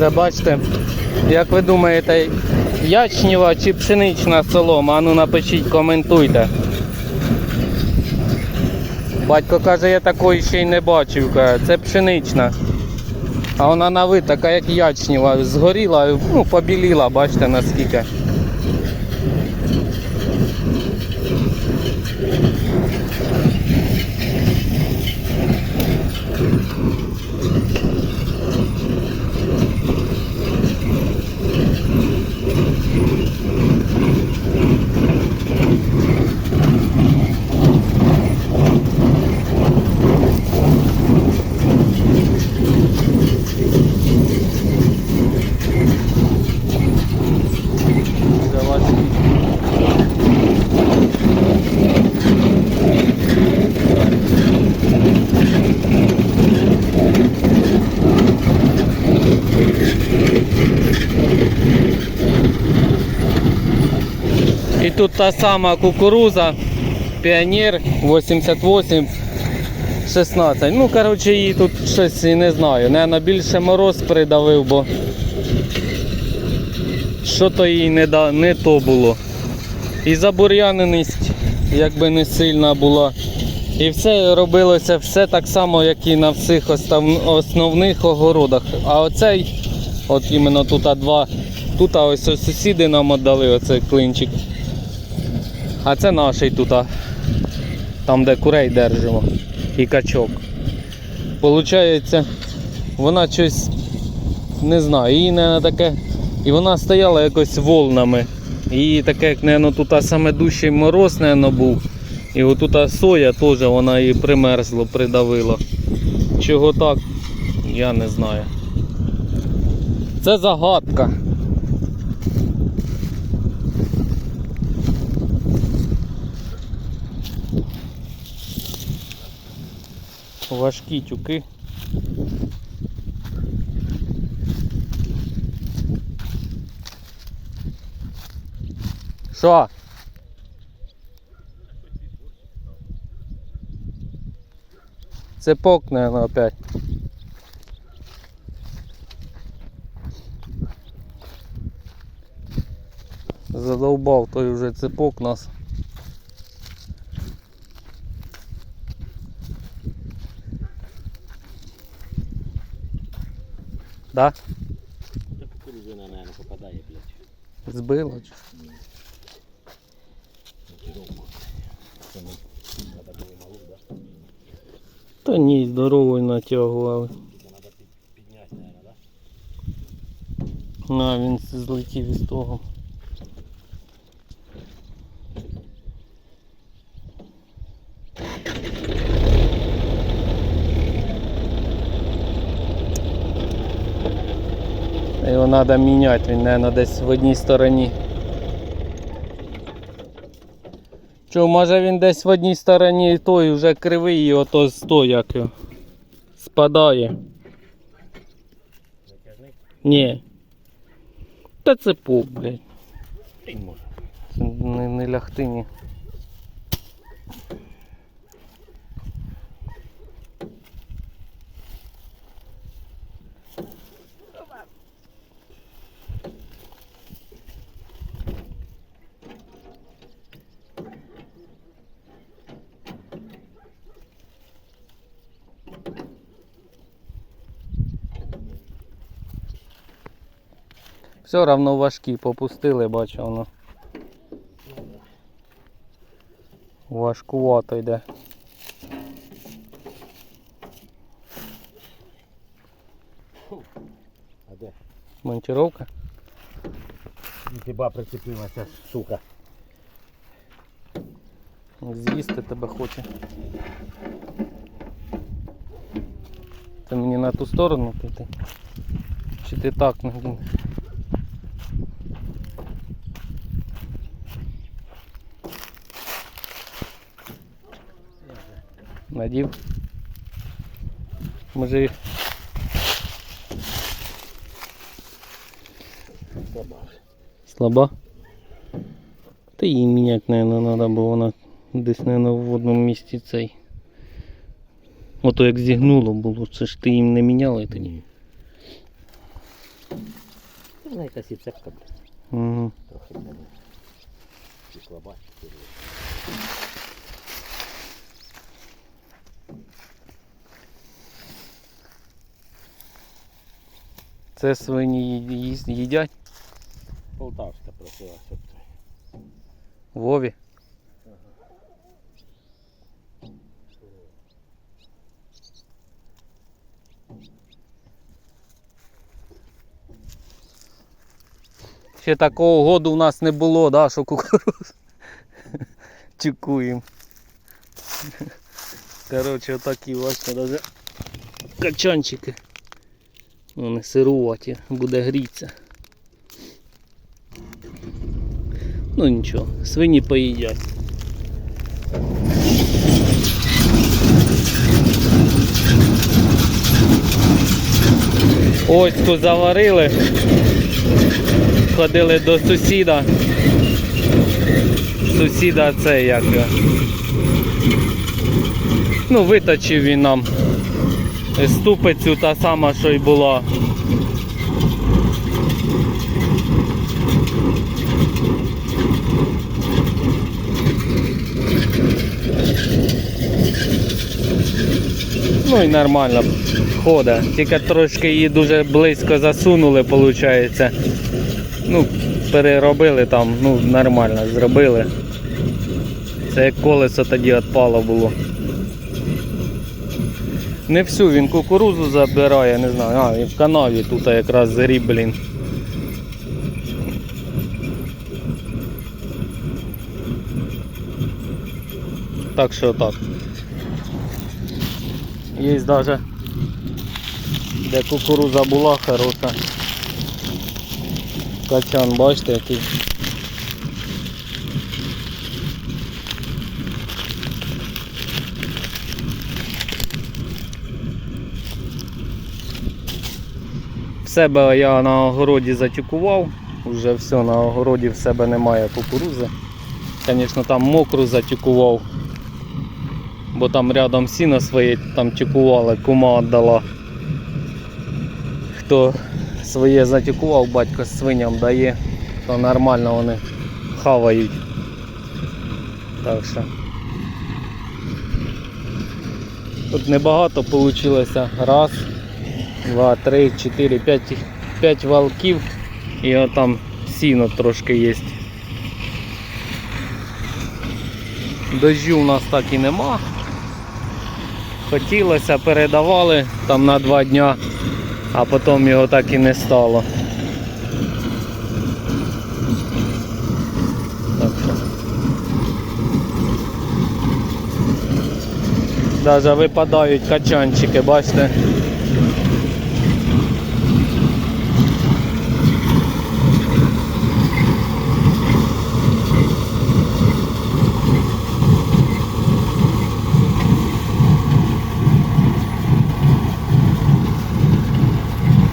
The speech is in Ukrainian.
Це бачите, як ви думаєте, ячнєва чи пшенична солома? Ану напишіть, коментуйте. Батько каже, я такої ще й не бачив. Це пшенична. А вона на вид така, як ячнєва. Згоріла, ну, побіліла, бачите наскільки. Це важкі. І тут та сама кукуруза, Піонер 88 16. Ну, коротше, її тут щось і не знаю. Наверно, більше мороз придавив, бо що то їй не, да, не то було. І забур'яненість якби не сильна була. І все робилося все так само, як і на всіх основних огородах. А оцей, от іменно тут а два, тут ось ось сусіди нам віддали оцей клинчик. А це наш тут, там де курей держимо і качок. Получається, вона щось не знаю, її не таке. І вона стояла якось волнами. І таке, як наверно, тут саме дужчий мороз наверно, був. І отут соя теж вона її примерзло, придавила. Чого так, я не знаю. Це загадка. Важкі тюки. Що? Цепок, наверное, опять. Задолбав той вже цепок нас. Да? Та кукурузина, наверное, попадає, блядь. Малу. Та ні, здоровою натягували. Треба підняти, наверное, так? На, він злетів із того. Його треба міняти, він, мабуть, десь в одній стороні. Чо, може він десь в одній стороні той вже кривий і ото з той як спадає. Ні. Та це пуп, блядь. Не, не ляхтині. Все равно важкі попустили, бачу воно. Важкувато йде. А де? Монтировка. І хіба прицепилася, сука. З'їсти тебе хоче. Це мені на ту сторону піти? Чи ти так не Надів. Може. Слаба. Слаба? Та її міняти, мабуть, треба, бо вона десь, мабуть, в одному місці цей. Ото як зігнуло було, це ж ти їм не міняли тоді. Вона якась і цепка, блядь. Угу. Трохи не І слаба. і Це свині їсть- їдять Полтавська просила, щоб. Вові. Ще такого году у нас не було, да, що кукуруз. Чекуємо. Коротше, отакі бачите, даже качанчики. Вони сируваті, буде гріться. Ну нічого, свині поїдять. Оську заварили. Ходили до сусіда. Сусіда це як. Ну, виточив він нам ступицю та сама, що й була. Ну і нормально ходить. Тільки трошки її дуже близько засунули, виходить. Ну, переробили там, ну нормально зробили. Це як колесо тоді відпало було. Не всю він кукурузу забирає, не знаю. А, і в канаві тут якраз зріб, блін. Так що так. Є даже де кукуруза була хороша. Качан, бачите який. Себе я на огороді затюкував, вже все, на огороді в себе немає кукурузи. Звісно, там мокру затюкував, бо там рядом сіно своє там тюкували, кума віддала. Хто своє затюкував, батько свиням дає, то нормально вони хавають. Так що. Тут небагато вийшло. Раз, два, три, чотири, п'ять, п'ять валків і отам сіно трошки є. Дождю у нас так і нема. Хотілося, передавали там на два дня, а потім його так і не стало. Даже випадають качанчики, бачите?